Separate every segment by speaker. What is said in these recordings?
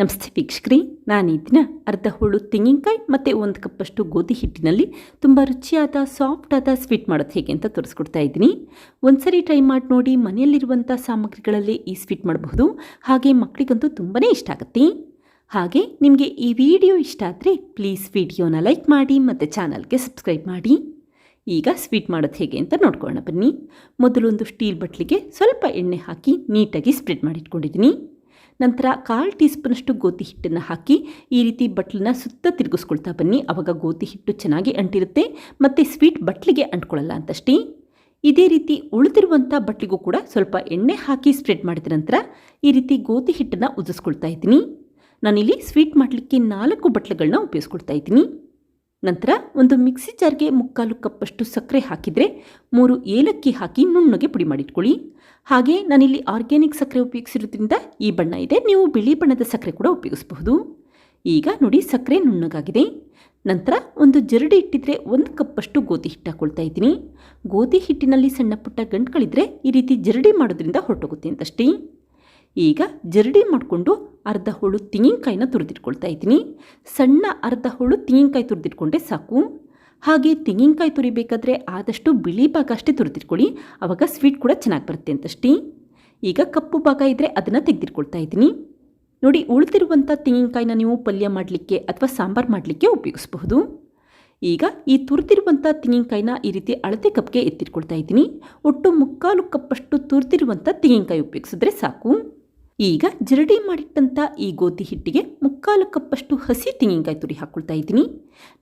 Speaker 1: ನಮಸ್ತೆ ವೀಕ್ಷಕರಿ ನಾನು ಈ ದಿನ ಅರ್ಧ ಹುಳು ತೆಂಗಿನಕಾಯಿ ಮತ್ತು ಒಂದು ಕಪ್ಪಷ್ಟು ಗೋಧಿ ಹಿಟ್ಟಿನಲ್ಲಿ ತುಂಬ ರುಚಿಯಾದ ಸಾಫ್ಟ್ ಆದ ಸ್ವೀಟ್ ಮಾಡೋದು ಹೇಗೆ ಅಂತ ತೋರಿಸ್ಕೊಡ್ತಾ ಇದ್ದೀನಿ. ಒಂದ್ಸರಿ ಟ್ರೈ ಮಾಡಿ ನೋಡಿ ಮನೆಯಲ್ಲಿರುವಂಥ ಸಾಮಗ್ರಿಗಳಲ್ಲಿ ಈ ಸ್ವೀಟ್ ಮಾಡಬಹುದು. ಹಾಗೆ ಮಕ್ಕಳಿಗಂತೂ ತುಂಬಾ ಇಷ್ಟ ಆಗುತ್ತೆ. ಹಾಗೆ ನಿಮಗೆ ಈ ವಿಡಿಯೋ ಇಷ್ಟ ಆದರೆ ಪ್ಲೀಸ್ ವಿಡಿಯೋನ ಲೈಕ್ ಮಾಡಿ ಮತ್ತು ಚಾನಲ್ಗೆ ಸಬ್ಸ್ಕ್ರೈಬ್ ಮಾಡಿ. ಈಗ ಸ್ವೀಟ್ ಮಾಡೋದು ಹೇಗೆ ಅಂತ ನೋಡ್ಕೊಳ್ಳೋಣ ಬನ್ನಿ. ಮೊದಲೊಂದು ಒಂದು ಸ್ಟೀಲ್ ಬಟ್ಲಿಗೆ ಸ್ವಲ್ಪ ಎಣ್ಣೆ ಹಾಕಿ ನೀಟಾಗಿ ಸ್ಪ್ರೆಡ್ ಮಾಡಿಟ್ಕೊಂಡಿದ್ದೀನಿ. ನಂತರ ಕಾಲು ಟೀ ಸ್ಪೂನಷ್ಟು ಗೋಧಿ ಹಿಟ್ಟನ್ನು ಹಾಕಿ ಈ ರೀತಿ ಬಟ್ಲನ್ನ ಸುತ್ತ ತಿರುಗಿಸ್ಕೊಳ್ತಾ ಬನ್ನಿ. ಆವಾಗ ಗೋಧಿ ಹಿಟ್ಟು ಚೆನ್ನಾಗಿ ಅಂಟಿರುತ್ತೆ. ಮತ್ತು ಸ್ವೀಟ್ ಬಟ್ಲಿಗೆ ಅಂಟ್ಕೊಳ್ಳಲ್ಲ ಅಂತಷ್ಟೇ. ಇದೇ ರೀತಿ ಉಳಿದಿರುವಂಥ ಬಟ್ಲಿಗೂ ಕೂಡ ಸ್ವಲ್ಪ ಎಣ್ಣೆ ಹಾಕಿ ಸ್ಪ್ರೆಡ್ ಮಾಡಿದ ನಂತರ ಈ ರೀತಿ ಗೋಧಿ ಹಿಟ್ಟನ್ನು ಉದಿಸ್ಕೊಳ್ತಾ ಇದ್ದೀನಿ. ನಾನಿಲ್ಲಿ ಸ್ವೀಟ್ ಮಾಡಲಿಕ್ಕೆ ನಾಲ್ಕು ಬಟ್ಲುಗಳನ್ನ ಉಪಯೋಗಿಸ್ಕೊಳ್ತಾ ಇದ್ದೀನಿ. ನಂತರ ಒಂದು ಮಿಕ್ಸಿ ಜಾರ್ಗೆ ಮುಕ್ಕಾಲು ಕಪ್ಪಷ್ಟು ಸಕ್ಕರೆ ಹಾಕಿದರೆ ಮೂರು ಏಲಕ್ಕಿ ಹಾಕಿ ನುಣ್ಣಗೆ ಪುಡಿ ಮಾಡಿಟ್ಕೊಳ್ಳಿ. ಹಾಗೆ ನಾನಿಲ್ಲಿ ಆರ್ಗ್ಯಾನಿಕ್ ಸಕ್ಕರೆ ಉಪಯೋಗಿಸಿರೋದ್ರಿಂದ ಈ ಬಣ್ಣ ಇದೆ, ನೀವು ಬಿಳಿ ಬಣ್ಣದ ಸಕ್ಕರೆ ಕೂಡ ಉಪಯೋಗಿಸಬಹುದು. ಈಗ ನೋಡಿ ಸಕ್ಕರೆ ನುಣ್ಣಗಾಗಿದೆ. ನಂತರ ಒಂದು ಜರಡಿ ಇಟ್ಟಿದ್ರೆ ಒಂದು ಕಪ್ಪಷ್ಟು ಗೋಧಿ ಹಿಟ್ಟು ಹಾಕೊಳ್ತಾ ಇದ್ದೀನಿ. ಗೋಧಿ ಹಿಟ್ಟಿನಲ್ಲಿ ಸಣ್ಣ ಪುಟ್ಟ ಗಂಟುಗಳಿದ್ರೆ ಈ ರೀತಿ ಜರಡಿ ಮಾಡೋದ್ರಿಂದ ಹೊರಟೋಗುತ್ತೆ ಅಂತಷ್ಟೇ. ಈಗ ಜರಡಿ ಮಾಡಿಕೊಂಡು ಅರ್ಧ ಹುಳು ತೆಂಗಿನಕಾಯಿನ ತುರಿದಿಟ್ಕೊಳ್ತಾ ಇದ್ದೀನಿ. ಸಣ್ಣ ಅರ್ಧ ಹುಳು ತೆಂಗಿನಕಾಯಿ ತುರಿದಿಟ್ಕೊಂಡ್ರೆ ಸಾಕು. ಹಾಗೆ ತೆಂಗಿನಕಾಯಿ ತುರಿಬೇಕಾದ್ರೆ ಆದಷ್ಟು ಬಿಳಿ ಭಾಗ ಅಷ್ಟೇ ತುರಿದಿಟ್ಕೊಳ್ಳಿ. ಆವಾಗ ಸ್ವೀಟ್ ಕೂಡ ಚೆನ್ನಾಗಿ ಬರುತ್ತೆ ಅಂತಷ್ಟೇ. ಈಗ ಕಪ್ಪು ಭಾಗ ಇದ್ದರೆ ಅದನ್ನು ತೆಗೆದಿಟ್ಕೊಳ್ತಾ ಇದ್ದೀನಿ. ನೋಡಿ ಉಳಿದಿರುವಂಥ ತೆಂಗಿನಕಾಯಿನ ನೀವು ಪಲ್ಯ ಮಾಡಲಿಕ್ಕೆ ಅಥವಾ ಸಾಂಬಾರು ಮಾಡಲಿಕ್ಕೆ ಉಪಯೋಗಿಸಬಹುದು. ಈಗ ಈ ತುರಿದಿರುವಂಥ ತೆಂಗಿನಕಾಯಿನ ಈ ರೀತಿ ಅಳತೆ ಕಪ್ಗೆ ಎತ್ತಿಟ್ಕೊಳ್ತಾ ಇದ್ದೀನಿ. ಒಟ್ಟು ಮುಕ್ಕಾಲು ಕಪ್ಪಷ್ಟು ತುರಿದಿರುವಂಥ ತೆಂಗಿನಕಾಯಿ ಉಪಯೋಗಿಸಿದ್ರೆ ಸಾಕು. ಈಗ ಜಿರಡಿ ಮಾಡಿಟ್ಟಂಥ ಈ ಗೋಧಿ ಹಿಟ್ಟಿಗೆ ಮುಕ್ಕಾಲು ಕಪ್ಪಷ್ಟು ಹಸಿ ತೆಂಗಿನಕಾಯಿ ತುರಿ ಹಾಕ್ಕೊಳ್ತಾ ಇದ್ದೀನಿ.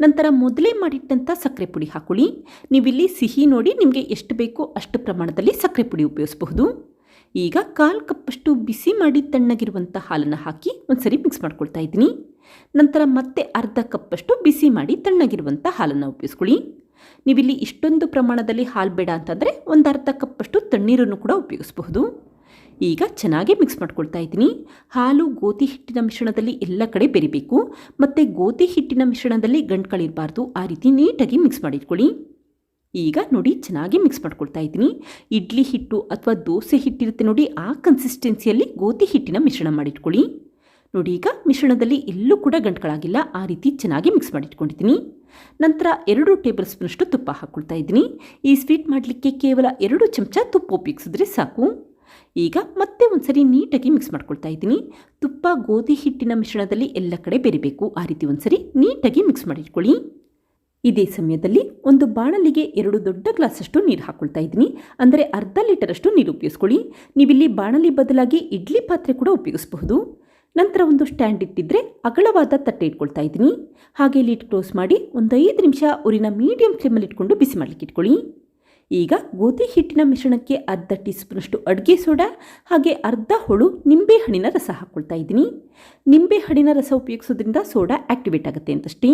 Speaker 1: ನಂತರ ಮೊದಲೇ ಮಾಡಿಟ್ಟಂಥ ಸಕ್ಕರೆ ಪುಡಿ ಹಾಕೊಳ್ಳಿ. ನೀವಿಲ್ಲಿ ಸಿಹಿ ನೋಡಿ ನಿಮಗೆ ಎಷ್ಟು ಬೇಕೋ ಅಷ್ಟು ಪ್ರಮಾಣದಲ್ಲಿ ಸಕ್ಕರೆ ಪುಡಿ ಉಪಯೋಗಿಸಬಹುದು. ಈಗ ಕಾಲು ಕಪ್ಪಷ್ಟು ಬಿಸಿ ಮಾಡಿ ತಣ್ಣಗಿರುವಂಥ ಹಾಲನ್ನು ಹಾಕಿ ಒಂದ್ಸರಿ ಮಿಕ್ಸ್ ಮಾಡ್ಕೊಳ್ತಾ ಇದ್ದೀನಿ. ನಂತರ ಮತ್ತೆ ಅರ್ಧ ಕಪ್ಪಷ್ಟು ಬಿಸಿ ಮಾಡಿ ತಣ್ಣಗಿರುವಂಥ ಹಾಲನ್ನು ಉಪಯೋಗಿಸ್ಕೊಳ್ಳಿ. ನೀವಿಲ್ಲಿ ಇಷ್ಟೊಂದು ಪ್ರಮಾಣದಲ್ಲಿ ಹಾಲು ಬೇಡ ಅಂತಂದರೆ ಒಂದು ಅರ್ಧ ಕಪ್ಪಷ್ಟು ತಣ್ಣೀರನ್ನು ಕೂಡ ಉಪಯೋಗಿಸಬಹುದು. ಈಗ ಚೆನ್ನಾಗಿ ಮಿಕ್ಸ್ ಮಾಡ್ಕೊಳ್ತಾ ಇದ್ದೀನಿ. ಹಾಲು, ಗೋಧಿ ಹಿಟ್ಟಿನ ಮಿಶ್ರಣದಲ್ಲಿ ಎಲ್ಲ ಕಡೆ ಬೆರಿಬೇಕು. ಮತ್ತು ಗೋಧಿ ಹಿಟ್ಟಿನ ಮಿಶ್ರಣದಲ್ಲಿ ಗಂಟುಗಳಿರಬಾರ್ದು ಆ ರೀತಿ ನೀಟಾಗಿ ಮಿಕ್ಸ್ ಮಾಡಿಟ್ಕೊಳ್ಳಿ. ಈಗ ನೋಡಿ ಚೆನ್ನಾಗಿ ಮಿಕ್ಸ್ ಮಾಡ್ಕೊಳ್ತಾ ಇದ್ದೀನಿ. ಇಡ್ಲಿ ಹಿಟ್ಟು ಅಥವಾ ದೋಸೆ ಹಿಟ್ಟಿರುತ್ತೆ ನೋಡಿ ಆ ಕನ್ಸಿಸ್ಟೆನ್ಸಿಯಲ್ಲಿ ಗೋಧಿ ಹಿಟ್ಟಿನ ಮಿಶ್ರಣ ಮಾಡಿಟ್ಕೊಳ್ಳಿ. ನೋಡಿ ಈಗ ಮಿಶ್ರಣದಲ್ಲಿ ಎಲ್ಲೂ ಕೂಡ ಗಂಟುಗಳಾಗಿಲ್ಲ ಆ ರೀತಿ ಚೆನ್ನಾಗಿ ಮಿಕ್ಸ್ ಮಾಡಿಟ್ಕೊಂಡಿದ್ದೀನಿ. ನಂತರ ಎರಡು ಟೇಬಲ್ ಸ್ಪೂನಷ್ಟು ತುಪ್ಪ ಹಾಕ್ಕೊಳ್ತಾ ಇದ್ದೀನಿ. ಈ ಸ್ವೀಟ್ ಮಾಡಲಿಕ್ಕೆ ಕೇವಲ ಎರಡು ಚಮಚ ತುಪ್ಪ ಉಪಯೋಗಿಸಿದ್ರೆ ಸಾಕು. ಈಗ ಮತ್ತೆ ಒಂದ್ಸರಿ ನೀಟಾಗಿ ಮಿಕ್ಸ್ ಮಾಡ್ಕೊಳ್ತಾ ಇದ್ದೀನಿ. ತುಪ್ಪ, ಗೋಧಿ ಹಿಟ್ಟಿನ ಮಿಶ್ರಣದಲ್ಲಿ ಎಲ್ಲ ಕಡೆ ಬೆರಿಬೇಕು. ಆ ರೀತಿ ಒಂದ್ಸರಿ ನೀಟಾಗಿ ಮಿಕ್ಸ್ ಮಾಡಿಟ್ಕೊಳ್ಳಿ. ಇದೇ ಸಮಯದಲ್ಲಿ ಒಂದು ಬಾಣಲಿಗೆ ಎರಡು ದೊಡ್ಡ ಗ್ಲಾಸಷ್ಟು ನೀರು ಹಾಕ್ಕೊಳ್ತಾ ಇದ್ದೀನಿ. ಅಂದರೆ ಅರ್ಧ ಲೀಟರಷ್ಟು ನೀರು ಉಪಯೋಗಿಸ್ಕೊಳ್ಳಿ. ನೀವಿಲ್ಲಿ ಬಾಣಲಿ ಬದಲಾಗಿ ಇಡ್ಲಿ ಪಾತ್ರೆ ಕೂಡ ಉಪಯೋಗಿಸಬಹುದು. ನಂತರ ಒಂದು ಸ್ಟ್ಯಾಂಡ್ ಇಟ್ಟಿದ್ರೆ ಅಗಲವಾದ ತಟ್ಟೆ ಇಟ್ಕೊಳ್ತಾ ಇದ್ದೀನಿ. ಹಾಗೆ ಲೀಟ್ ಕ್ಲೋಸ್ ಮಾಡಿ ಒಂದು ಐದು ನಿಮಿಷ ಊರಿನ ಮೀಡಿಯಂ ಫ್ಲೇಮಲ್ಲಿ ಇಟ್ಕೊಂಡು ಬಿಸಿ ಮಾಡಲಿಕ್ಕೆ ಇಟ್ಕೊಳ್ಳಿ ಈಗ ಗೋಧಿ ಹಿಟ್ಟಿನ ಮಿಶ್ರಣಕ್ಕೆ ಅರ್ಧ ಟೀ ಸ್ಪೂನಷ್ಟು ಅಡುಗೆ ಸೋಡಾ, ಹಾಗೆ ಅರ್ಧ ಹುಳು ನಿಂಬೆಹಣ್ಣಿನ ರಸ ಹಾಕ್ಕೊಳ್ತಾ ಇದ್ದೀನಿ. ನಿಂಬೆಹಣ್ಣಿನ ರಸ ಉಪಯೋಗಿಸೋದ್ರಿಂದ ಸೋಡಾ ಆ್ಯಕ್ಟಿವೇಟ್ ಆಗುತ್ತೆ ಅಂತಷ್ಟೇ.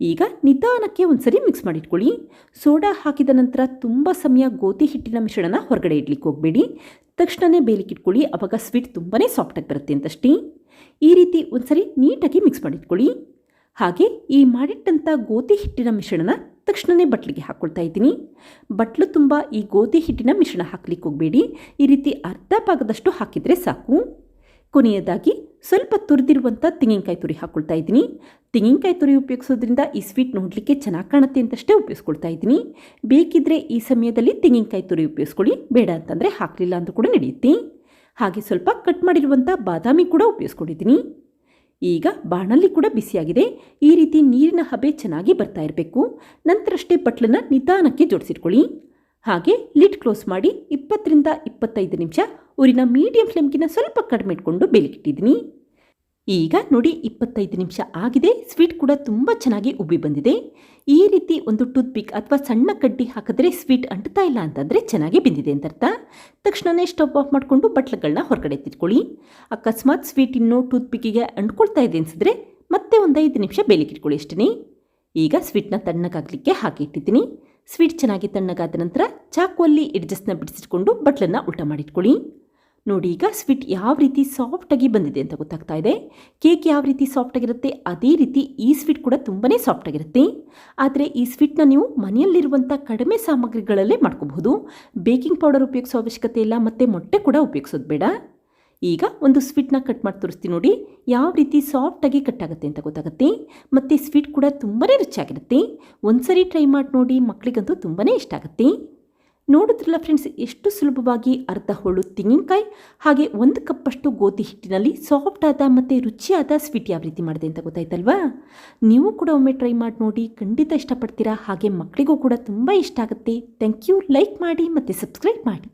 Speaker 1: ಈಗ ನಿಧಾನಕ್ಕೆ ಒಂದ್ಸರಿ ಮಿಕ್ಸ್ ಮಾಡಿಟ್ಕೊಳ್ಳಿ. ಸೋಡಾ ಹಾಕಿದ ನಂತರ ತುಂಬ ಸಮಯ ಗೋಧಿ ಹಿಟ್ಟಿನ ಮಿಶ್ರಣನ ಹೊರಗಡೆ ಇಡ್ಲಿಕ್ಕೆ ಹೋಗಬೇಡಿ. ತಕ್ಷಣವೇ ಬೇಲಿಕ್ಕೆ ಇಟ್ಕೊಳ್ಳಿ ಆವಾಗ ಸ್ವೀಟ್ ತುಂಬಾ ಸಾಫ್ಟಾಗಿ ಬರುತ್ತೆ ಅಂತಷ್ಟೇ. ಈ ರೀತಿ ಒಂದ್ಸರಿ ನೀಟಾಗಿ ಮಿಕ್ಸ್ ಮಾಡಿಟ್ಕೊಳ್ಳಿ. ಹಾಗೆ ಈ ಮಾಡಿಟ್ಟಂಥ ಗೋಧಿ ಹಿಟ್ಟಿನ ಮಿಶ್ರಣನ ತಕ್ಷಣವೇ ಬಟ್ಲಿಗೆ ಹಾಕ್ಕೊಳ್ತಾ ಇದ್ದೀನಿ. ಬಟ್ಲು ತುಂಬ ಈ ಗೋಧಿ ಹಿಟ್ಟಿನ ಮಿಶ್ರಣ ಹಾಕ್ಲಿಕ್ಕೆ ಹೋಗಬೇಡಿ. ಈ ರೀತಿ ಅರ್ಧ ಭಾಗದಷ್ಟು ಹಾಕಿದರೆ ಸಾಕು. ಕೊನೆಯದಾಗಿ ಸ್ವಲ್ಪ ತುರಿದಿರುವಂಥ ತೆಂಗಿನಕಾಯಿ ತುರಿ ಹಾಕ್ಕೊಳ್ತಾ ಇದ್ದೀನಿ. ತೆಂಗಿನಕಾಯಿ ತುರಿ ಉಪಯೋಗಿಸೋದ್ರಿಂದ ಈ ಸ್ವೀಟ್ ನೋಡಲಿಕ್ಕೆ ಚೆನ್ನಾಗಿ ಕಾಣುತ್ತೆ ಅಂತಷ್ಟೇ ಉಪಯೋಗಿಸ್ಕೊಳ್ತಾ ಇದ್ದೀನಿ. ಬೇಕಿದ್ದರೆ ಈ ಸಮಯದಲ್ಲಿ ತೆಂಗಿನಕಾಯಿ ತುರಿ ಉಪಯೋಗಿಸ್ಕೊಳ್ಳಿ. ಬೇಡ ಅಂತಂದರೆ ಹಾಕಲಿಲ್ಲ ಅಂತ ಕೂಡ ನಡೆಯುತ್ತೆ. ಹಾಗೆ ಸ್ವಲ್ಪ ಕಟ್ ಮಾಡಿರುವಂಥ ಬಾದಾಮಿ ಕೂಡ ಉಪಯೋಗಿಸ್ಕೊಂಡಿದ್ದೀನಿ. ಈಗ ಬಾಣಲ್ಲಿ ಕೂಡ ಬಿಸಿಯಾಗಿದೆ. ಈ ರೀತಿ ನೀರಿನ ಹಬೆ ಚೆನ್ನಾಗಿ ಬರ್ತಾ ಇರಬೇಕು. ನಂತರಷ್ಟೇ ಬಟ್ಲನ್ನು ನಿಧಾನಕ್ಕೆ ಜೋಡಿಸಿಟ್ಕೊಳ್ಳಿ. ಹಾಗೆ ಲಿಡ್ ಕ್ಲೋಸ್ ಮಾಡಿ ಇಪ್ಪತ್ತರಿಂದ ಇಪ್ಪತ್ತೈದು ನಿಮಿಷ ಊರಿನ ಮೀಡಿಯಂ ಫ್ಲೇಮ್ಗಿನ ಸ್ವಲ್ಪ ಕಡಿಮೆ ಇಟ್ಕೊಂಡು ಬೇಲಿಕಿಟ್ಟಿದ್ದೀನಿ ಈಗ ನೋಡಿ ಇಪ್ಪತ್ತೈದು ನಿಮಿಷ ಆಗಿದೆ. ಸ್ವೀಟ್ ಕೂಡ ತುಂಬ ಚೆನ್ನಾಗಿ ಉಬ್ಬಿ ಬಂದಿದೆ. ಈ ರೀತಿ ಒಂದು ಟೂತ್ ಪಿಕ್ ಅಥವಾ ಸಣ್ಣ ಕಡ್ಡಿ ಹಾಕಿದ್ರೆ ಸ್ವೀಟ್ ಅಂಟ್ತಾ ಇಲ್ಲ ಅಂತಂದರೆ ಚೆನ್ನಾಗಿ ಬೆಂದಿದೆ ಅಂತ ಅರ್ಥ. ತಕ್ಷಣವೇ ಸ್ಟವ್ ಆಫ್ ಮಾಡಿಕೊಂಡು ಬಟ್ಲುಗಳನ್ನ ಹೊರಗಡೆ ತಿಟ್ಕೊಳ್ಳಿ ಅಕಸ್ಮಾತ್ ಸ್ವೀಟ್ ಇನ್ನೂ ಟೂತ್ ಪಿಕ್ಕಿಗೆ ಅಂಟ್ಕೊಳ್ತಾ ಇದೆ ಅನಿಸಿದ್ರೆ ಮತ್ತೆ ಒಂದು ಐದು ನಿಮಿಷ ಬೇಲಿಗೆ ಇಟ್ಕೊಳ್ಳಿ ಅಷ್ಟೇ ಈಗ ಸ್ವೀಟ್ನ ತಣ್ಣಗಾಗಲಿಕ್ಕೆ ಹಾಕಿ ಇಟ್ಟಿದ್ದೀನಿ. ಸ್ವೀಟ್ ಚೆನ್ನಾಗಿ ತಣ್ಣಗಾದ ನಂತರ ಚಾಕುವಲ್ಲಿ ಎಡ್ಜಸ್ನ ಬಿಡಿಸಿಟ್ಕೊಂಡು ಬಟ್ಲನ್ನು ಊಟ ಮಾಡಿಟ್ಕೊಳ್ಳಿ. ನೋಡಿ, ಈಗ ಸ್ವೀಟ್ ಯಾವ ರೀತಿ ಸಾಫ್ಟಾಗಿ ಬಂದಿದೆ ಅಂತ ಗೊತ್ತಾಗ್ತಾ ಇದೆ. ಕೇಕ್ ಯಾವ ರೀತಿ ಸಾಫ್ಟಾಗಿರುತ್ತೆ ಅದೇ ರೀತಿ ಈ ಸ್ವೀಟ್ ಕೂಡ ತುಂಬಾ ಸಾಫ್ಟಾಗಿರುತ್ತೆ ಆದರೆ ಈ ಸ್ವೀಟ್ನ ನೀವು ಮನೆಯಲ್ಲಿರುವಂಥ ಕಡಿಮೆ ಸಾಮಗ್ರಿಗಳಲ್ಲೇ ಮಾಡ್ಕೋಬಹುದು. ಬೇಕಿಂಗ್ ಪೌಡರ್ ಉಪಯೋಗಿಸೋ ಅವಶ್ಯಕತೆ ಇಲ್ಲ, ಮತ್ತು ಮೊಟ್ಟೆ ಕೂಡ ಉಪಯೋಗಿಸೋದು ಬೇಡ. ಈಗ ಒಂದು ಸ್ವೀಟ್ನ ಕಟ್ ಮಾಡಿ ತೋರಿಸ್ತೀನಿ ನೋಡಿ, ಯಾವ ರೀತಿ ಸಾಫ್ಟಾಗಿ ಕಟ್ ಆಗುತ್ತೆ ಅಂತ ಗೊತ್ತಾಗುತ್ತೆ. ಮತ್ತು ಸ್ವೀಟ್ ಕೂಡ ತುಂಬಾ ರುಚಿಯಾಗಿರುತ್ತೆ. ಒಂದ್ಸರಿ ಟ್ರೈ ಮಾಡಿ ನೋಡಿ ಮಕ್ಕಳಿಗಂತೂ ತುಂಬಾ ಇಷ್ಟ ಆಗುತ್ತೆ. ನೋಡಿದ್ರಲ್ಲ ಫ್ರೆಂಡ್ಸ್ ಎಷ್ಟು ಸುಲಭವಾಗಿ ಅರ್ಧ ಹೋಳು ತೆಂಗಿನಕಾಯಿ, ಹಾಗೆ ಒಂದು ಕಪ್ಪಷ್ಟು ಗೋಧಿ ಹಿಟ್ಟಿನಲ್ಲಿ ಸಾಫ್ಟ್ ಆದ ಮತ್ತು ರುಚಿಯಾದ ಸ್ವೀಟ್ ಯಾವ ರೀತಿ ಮಾಡಿದೆ ಅಂತ ಗೊತ್ತಾಯ್ತಲ್ವಾ? ನೀವು ಕೂಡ ಒಮ್ಮೆ ಟ್ರೈ ಮಾಡಿ ನೋಡಿ, ಖಂಡಿತ ಇಷ್ಟಪಡ್ತೀರಾ. ಹಾಗೆ ಮಕ್ಕಳಿಗೂ ಕೂಡ ತುಂಬ ಇಷ್ಟ ಆಗುತ್ತೆ. ಥ್ಯಾಂಕ್ ಯು ಲೈಕ್ ಮಾಡಿ ಮತ್ತು ಸಬ್ಸ್ಕ್ರೈಬ್ ಮಾಡಿ.